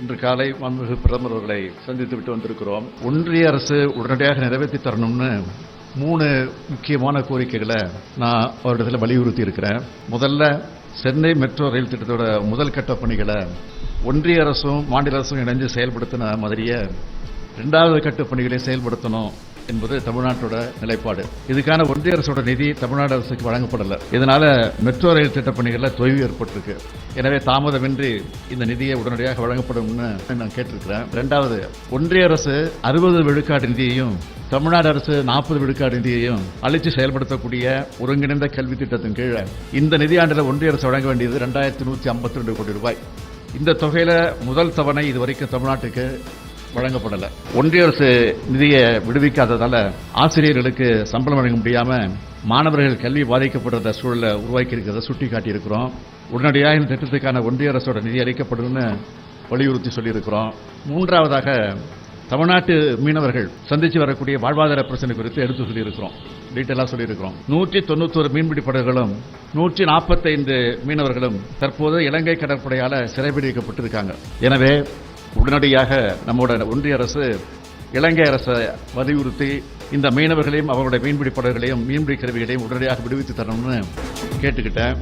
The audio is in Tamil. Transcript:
இன்று காலை மாண்புமிகு பிரதமர் அவர்களை சந்தித்து விட்டு வந்திருக்கிறோம். ஒன்றிய அரசு உடனடியாக நிறைவேற்றி தரணும்னு மூணு முக்கியமான கோரிக்கைகளை நான் அவரிடத்தில் வலியுறுத்தி இருக்கிறேன் முதல்ல சென்னை மெட்ரோ ரயில் திட்டத்தோட முதல் கட்ட பணிகளை ஒன்றிய அரசும் மாநில அரசும் இணைஞ்சு செயல்படுத்தின மாதிரியே ரெண்டாவது கட்ட பணிகளை செயல்படுத்தணும் என்பது தமிழ்நாட்டோட நிலைப்பாடு. இதுக்கான ஒன்றிய அரசோட நிதி தமிழ்நாடு அரசுக்கு வழங்கப்படல. இதனால மெட்ரோ ரயில் திட்ட பணிகளில் தொய்வு ஏற்பட்டிருக்கு. எனவே தாமதமின்றி இந்த நிதியை உடனடியாக வழங்கப்படும்னு நான் கேட்டிருக்கிறேன். இரண்டாவது ஒன்றிய அரசு அறுபது விழுக்காடு நிதியையும் தமிழ்நாடு அரசு நாற்பது விழுக்காடு நிதியையும் அழித்து செயல்படுத்தக்கூடிய ஒருங்கிணைந்த கல்வி திட்டத்தின் கீழே இந்த நிதியாண்டில் ஒன்றிய அரசு வழங்க வேண்டியது ரெண்டாயிரத்தி நூற்றி ஐம்பத்தி ரெண்டு கோடி ரூபாய். இந்த தொகையில் முதல் தவணை இதுவரைக்கும் தமிழ்நாட்டுக்கு வழங்கப்படலை. ஒன்றிய அரசு நிதியை விடுவிக்காததால ஆசிரியர்களுக்கு சம்பளம் வழங்க முடியாமல் மாணவர்கள் கல்வி பாதிக்கப்படுற சூழலை உருவாக்கி இருக்கிறத சுட்டி காட்டியிருக்கிறோம் உடனடியாக இந்த திட்டத்துக்கான ஒன்றிய அரசோட நிதி அளிக்கப்படும்னு வலியுறுத்தி சொல்லியிருக்கிறோம். மூன்றாவதாக தமிழ்நாட்டு மீனவர்கள் சந்தித்து வரக்கூடிய வாழ்வாதார பிரச்சனை குறித்து எடுத்து சொல்லியிருக்கிறோம். டீட்டெயிலாக சொல்லியிருக்கிறோம். நூற்றி தொண்ணூத்தோரு மீன்பிடி படகுகளும் நூற்றி நாற்பத்தைந்து மீனவர்களும் தற்போது இலங்கை கடற்படையால் சிறைபிடிக்கப்பட்டிருக்காங்க. எனவே உடனடியாக நம்மோட ஒன்றிய அரசு இலங்கை அரசை வலியுறுத்தி இந்த மீனவர்களையும் அவர்களுடைய மீன்பிடி படகுகளையும் மீன்பிடி கருவிகளையும் உடனடியாக விடுவித்து தரணும்னு கேட்டுக்கிட்டேன்.